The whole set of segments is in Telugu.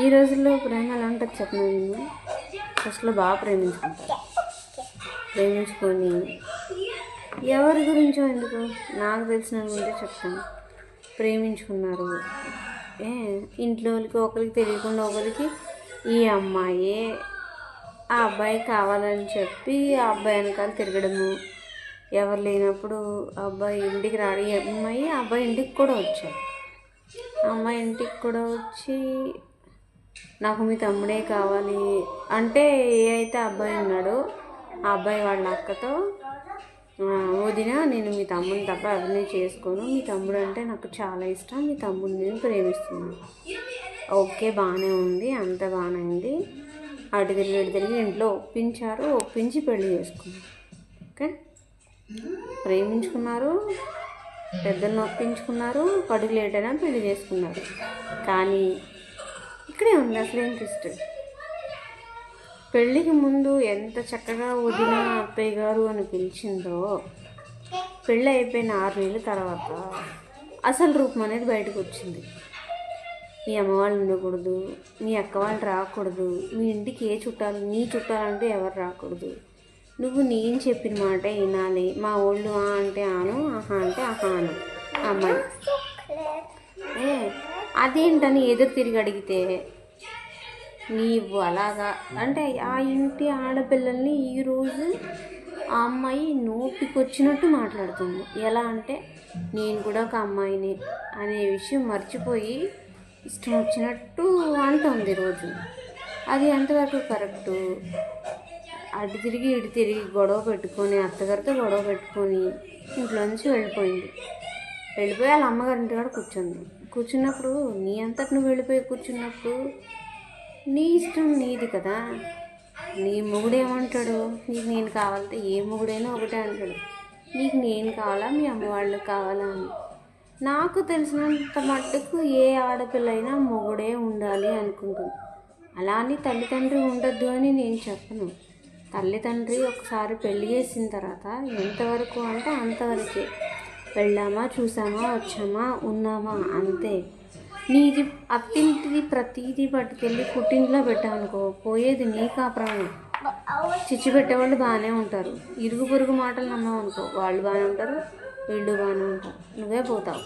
ఈ రోజుల్లో ప్రేమ ఎలా ఉంటుంది చెప్పండి ఫస్ట్లో బాగా ప్రేమించుకుంటారు. ప్రేమించుకొని ఎవరి గురించో ఎందుకు? నాకు తెలిసిన ఉంటే చెప్తాను. ప్రేమించుకున్నారు. ఏ ఇంట్లో వాళ్ళకి ఒకరికి తెలియకుండా ఒకరికి ఈ అమ్మాయి ఆ అబ్బాయి కావాలని చెప్పి ఆ అబ్బాయి వెనకాల తిరగడము. ఎవరు లేనప్పుడు ఆ అబ్బాయి ఇంటికి రాడు అమ్మాయి అబ్బాయి ఇంటికి కూడా వచ్చారు అమ్మాయి ఇంటికి కూడా వచ్చి నాకు మీ తమ్ముడే కావాలి. అంటే ఏ అయితే అబ్బాయి ఉన్నాడో ఆ అబ్బాయి వాళ్ళ అక్కతో వదిన నేను మీ తమ్ముడిని తప్ప ఎవరిని చేసుకోను. మీ తమ్ముడు అంటే నాకు చాలా ఇష్టం. మీ తమ్ముడిని నేను ప్రేమిస్తున్నాను. ఓకే బాగానే ఉంది. అంత బాగానే ఉంది. అటు తిరిగి ఇటు తిరిగి ఇంట్లో ఒప్పించారు. ఒప్పించి పెళ్ళి చేసుకున్నారు. ఓకే? ప్రేమించుకున్నారు. పెద్దలను ఒప్పించుకున్నారు. కడుగు లేటైనా పెళ్ళి చేసుకున్నారు. కానీ ఇక్కడే ఉంది అసలు ఏం ట్విస్ట్ పెళ్ళికి ముందు ఎంత చక్కగా వదిన అత్తయ్య గారు అని పిలిచిందో పెళ్ళి అయిపోయిన ఆరు నెలల తర్వాత అసలు రూపం అనేది బయటకు వచ్చింది. మీ అమ్మ వాళ్ళు ఉండకూడదు మీ అక్క వాళ్ళు రాకూడదు మీ ఇంటికి ఏ చుట్టాలు నీ చుట్టాలంటే ఎవరు రాకూడదు. నువ్వు నేను చెప్పిన మాట వినాలి. మా వాళ్ళు ఆ అంటే ఆను ఆహా అంటే ఆహా అను. అమ్మాయి. అదేంటని ఎదురు తిరిగి అడిగితే నీవు అలాగా? అంటే ఆ ఇంటి ఆడపిల్లల్ని ఈరోజు ఆ అమ్మాయి నోటికొచ్చినట్టు మాట్లాడుతుంది. ఎలా అంటే నేను కూడా ఒక అమ్మాయిని అనే విషయం మర్చిపోయి ఇష్టం వచ్చినట్టు అంటుంది రోజు. అది ఎంతవరకు కరెక్టు? అటు తిరిగి ఇటు తిరిగి గొడవ పెట్టుకొని అత్తగారితో గొడవ పెట్టుకొని ఇంట్లో నుంచి వెళ్ళిపోయింది. వెళ్ళిపోయి వాళ్ళ అమ్మగారి ఇంటి కాడ కూర్చుంది. కూర్చున్నప్పుడు నీ అంతటి నువ్వు వెళ్ళిపోయి కూర్చున్నప్పుడు నీ ఇష్టం నీది కదా. నీ మొగుడేమంటాడు నీకు నేను కావాలంటే ఏ మొగుడైనా ఒకటే అంటాడు. నీకు నేను కావాలా? మీ అమ్మవాళ్ళకి కావాలా అని. నాకు తెలిసినంత మట్టుకు ఏ ఆడపిల్లైనా మొగుడే ఉండాలి అనుకుంటుంది. అలా అని తల్లిదండ్రి ఉండద్దు అని నేను చెప్పను. తల్లిదండ్రి ఒకసారి పెళ్ళి చేసిన తర్వాత ఎంతవరకు అంటే అంతవరకే. వెళ్ళామా చూసామా వచ్చామా ఉన్నామా అంతే. నీది అత్తింటిది ప్రతిదీ పట్టుకెళ్ళి పుట్టింట్లో పెట్టామనుకో పోయేది నీ కాపురాన్ని చిచ్చు పెట్టేవాళ్ళు బాగానే ఉంటారు. ఇరుగు పొరుగు మాటలు నమ్మావు అనుకో వాళ్ళు బాగానే ఉంటారు వీళ్ళు బాగానే ఉంటారు. నువ్వే పోతావు.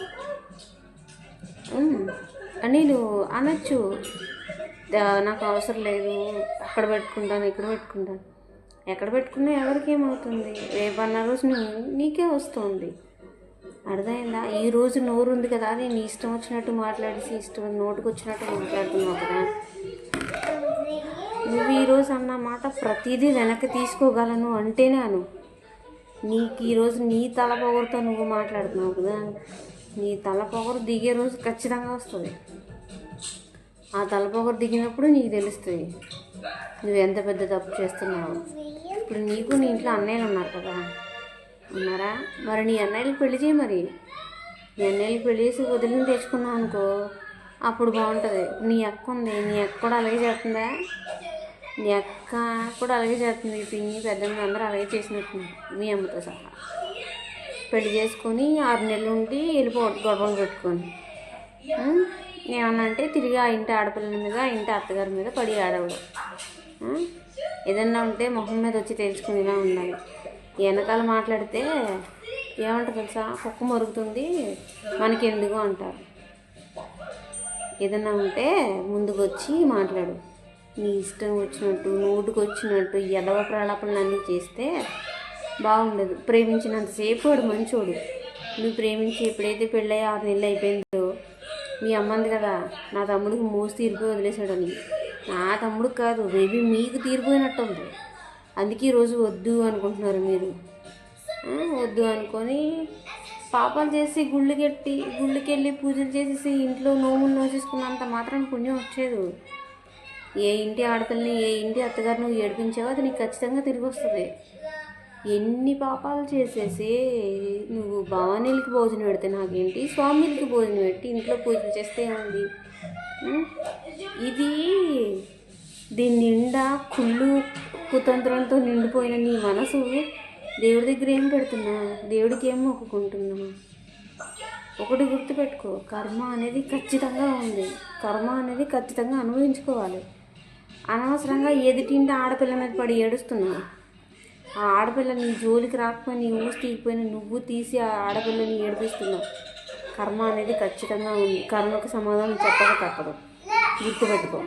నేను అనొచ్చు. నాకు అవసరం లేదు అక్కడ పెట్టుకుంటాను ఇక్కడ పెట్టుకుంటాను. ఎక్కడ పెట్టుకున్నా ఎవరికి ఏమవుతుంది? రేపు అన్న రోజు నువ్వు నీకే వస్తుంది. అర్థమైందా? ఈ రోజు నోరు ఉంది కదా అని నీ ఇష్టం వచ్చినట్టు మాట్లాడేసి ఇష్టం నోటుకు వచ్చినట్టు మాట్లాడుతున్నావు కదా. నువ్వు ఈరోజు అన్న మాట ప్రతిదీ వెనక్కి తీసుకోగలను అంటేనే అను. నీకు ఈరోజు నీ తల పొగరుతో నువ్వు మాట్లాడుతున్నావు కదా నీ తల పొగరు దిగే రోజు ఖచ్చితంగా వస్తుంది. ఆ తల పొగరు దిగినప్పుడు నీకు తెలుస్తుంది నువ్వు ఎంత పెద్ద తప్పు చేస్తున్నావు. ఇప్పుడు నీకు నీ ఇంట్లో అన్నయ్యలు ఉన్నారు కదా ఉన్నారా? మరి నీ అన్నయ్యలకు పెళ్ళి చేయి మరి. నీ అన్నయ్యలకు పెళ్ళి చేసి వదిలిని తెచ్చుకున్నావు అనుకో అప్పుడు బాగుంటుంది. నీ అక్క ఉంది నీ అక్క కూడా అలాగే చేస్తుందా? నీ అక్క కూడా అలాగే చేస్తుంది పిన్ని పెద్దమ్మ అందరూ అలాగే చేసినట్టున్నారు మీ అమ్మతో సహా. పెళ్ళి చేసుకొని ఆరు నెలలు ఉండి వెళ్ళిపోవద్దు గొడవలు పెట్టుకొని. ఏమన్నా అంటే తిరిగి ఆ ఇంటి ఆడపిల్లల మీద ఆ ఇంటి అత్తగారి మీద పడి ఆడవడం. ఏదన్నా ఉంటే మొహం మీద వచ్చి తెలుసుకునేలా ఉండాలి. వెనకాల మాట్లాడితే ఏమంటారు తెలుసా? కుక్క మరుగుతుంది మనకి ఎందుకు అంటారు. ఏదన్నా ఉంటే ముందుకు వచ్చి మాట్లాడు. నీ ఇష్టం వచ్చినట్టు నోటుకు వచ్చినట్టు ఎదవ ప్రలాపనలు అన్నీ చేస్తే బాగుండదు. ప్రేమించినంతసేపు వాడు మంచోడు. నువ్వు ప్రేమించి ఎప్పుడైతే పెళ్ళయి ఆరు నెలలు అయిపోయిందో మీ అమ్మంది కదా నా తమ్ముడికి మోసి తీరిపోయి వదిలేశాడని. నా తమ్ముడికి కాదు మేబీ మీకు తీరిపోయినట్టుంది. అందుకే ఈరోజు వద్దు అనుకుంటున్నారు మీరు. వద్దు అనుకొని పాపాలు చేసి గుళ్ళు కెట్టి గుళ్ళకి వెళ్ళి పూజలు చేసేసి ఇంట్లో నోములు నోచేసుకున్నంత మాత్రం పుణ్యం వచ్చేది. ఏ ఇంటి ఆడపిల్లని ఏ ఇంటి అత్తగారు నువ్వు ఏడిపించావో అది నీకు ఖచ్చితంగా తిరిగి వస్తుంది. ఎన్ని పాపాలు చేసేసి నువ్వు భవానీలకి భోజనం పెడితే నాకేంటి? స్వామిలకి భోజనం పెట్టి ఇంట్లో పూజలు చేస్తే ఏముంది ఇది దీని నిండా కుళ్ళు కుతంత్రంతో నిండిపోయిన నీ మనసు దేవుడి దగ్గర ఏం పెడుతున్నా? దేవుడికి ఏం మొక్కుకుంటున్నా ఒకటి గుర్తుపెట్టుకో కర్మ అనేది ఖచ్చితంగా ఉంది. కర్మ అనేది ఖచ్చితంగా అనుభవించుకోవాలి. అనవసరంగా ఎదుటింటి ఆడపిల్ల మీద పడి ఏడుస్తున్నావు. ఆ ఆడపిల్ల నీ జోలికి రాకపోయినా నీ ఊసి తీగిపోయినా నువ్వు తీసి ఆ ఆడపిల్లని ఏడిపిస్తున్నావు. కర్మ అనేది ఖచ్చితంగా ఉంది. కర్మకు సమాధానం చెప్పక తప్పదు. గుర్తుపెట్టుకో.